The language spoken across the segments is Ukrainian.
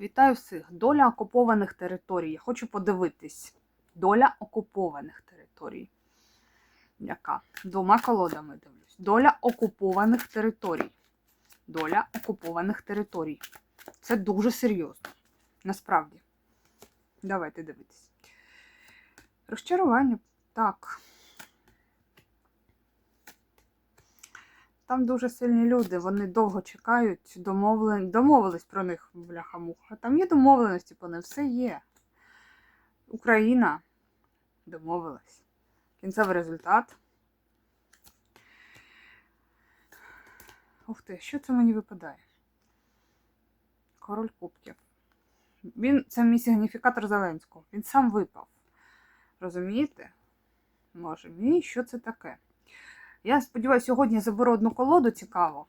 Вітаю всіх! Доля окупованих територій. Я хочу подивитись. Доля окупованих територій. Яка? Двома колодами дивлюсь. Доля окупованих територій. Доля окупованих територій. Це дуже серйозно. Насправді. Давайте дивитись. Розчарування. Так. Там дуже сильні люди, вони довго чекають, домовлен... домовились про них, бляха-муха. Там є домовленості по ним, все є. Україна домовилась. Кінцевий результат. Ух ти, що це мені випадає? Король Кубків. Він це мій сигніфікатор Зеленського. Він сам випав. Розумієте? Може, мій, що це таке? Я сподіваюся, сьогодні заберу одну колоду цікаво.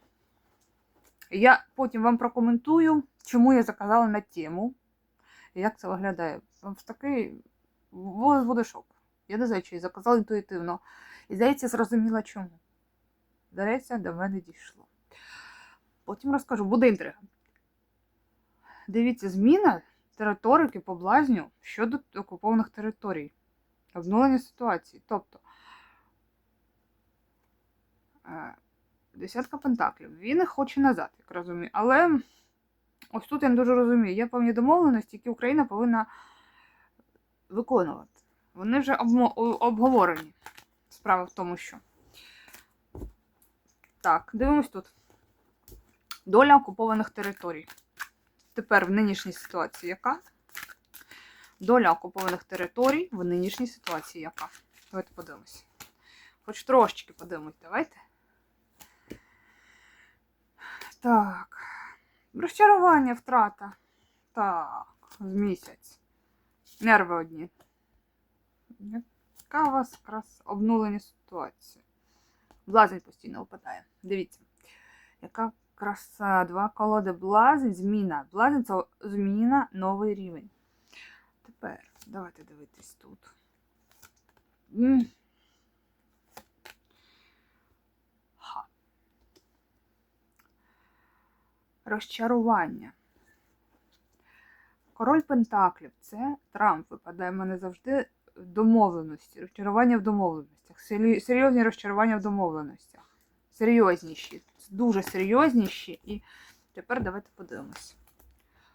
Я потім вам прокоментую, чому я заказала на тему. Як це виглядає. Вам такий буде шок. Я не знаю, чи я заказала інтуїтивно. І здається, зрозуміла чому. Здається, до мене дійшло. Потім розкажу, буде інтрига. Дивіться, зміна територики по блазню щодо окупованих територій. Обнулення ситуації. Тобто. Е, Десятка пентаклів. Він хоче назад, як розумію. Але ось тут я не дуже розумію. Є певні домовленості, які Україна повинна виконувати. Вони вже обговорені. Справа в тому, що. Так, дивимось тут. Доля окупованих територій. Тепер в нинішній ситуації яка? Доля окупованих територій в нинішній ситуації яка? Давайте подивимось. Хоч трошечки подивимось, давайте. Так. Розчарування, втрата. Так, в місяць. Нерви одні. Яка у вас якраз обнулення ситуації? Блазень постійно випадає. Дивіться. Яка краса. Два колоди блазень, зміна. Блазень це зміна, новий рівень. Тепер давайте дивитись тут. Розчарування. Король Пентаклів це Трамп випадає в мене завжди в домовленості. Розчарування в домовленостях. Серйозні розчарування в домовленостях. Серйозніші. Дуже серйозніші. І тепер давайте подивимось.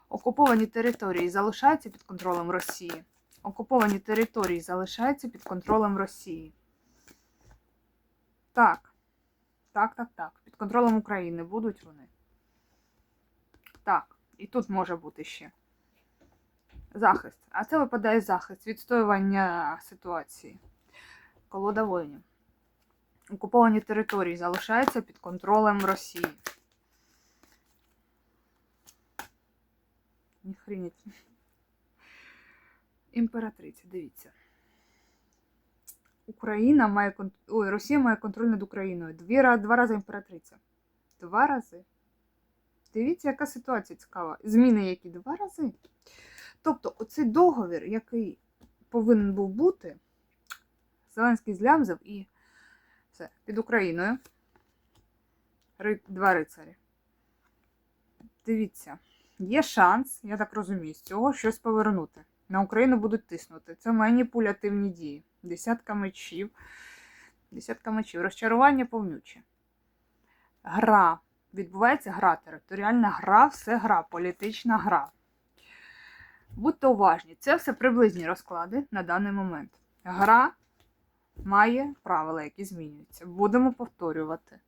Окуповані території залишаються під контролем Росії. Окуповані території залишаються під контролем Росії. Так. Так, так, так. Під контролем України будуть вони. Так, і тут може бути ще захист. А це випадає захист, відстоювання ситуації. Колода воїнів. Окуповані території залишаються під контролем Росії. Ніхрініть. Імператриця, дивіться. Україна має Ой, Росія має контроль над Україною. Дві, два рази імператриця. Два рази. Дивіться, яка ситуація цікава. Зміни які два рази. Тобто, оцей договір, який повинен був бути, Зеленський злямзав і все, під Україною. Два рицарі. Дивіться, є шанс, я так розумію, з цього щось повернути. На Україну будуть тиснути. Це маніпулятивні дії. Десятка мечів. Десятка мечів. Розчарування повнюче. Гра. Відбувається гра, територіальна гра, все гра, політична гра. Будьте уважні, це все приблизні розклади на даний момент. Гра має правила, які змінюються. Будемо повторювати.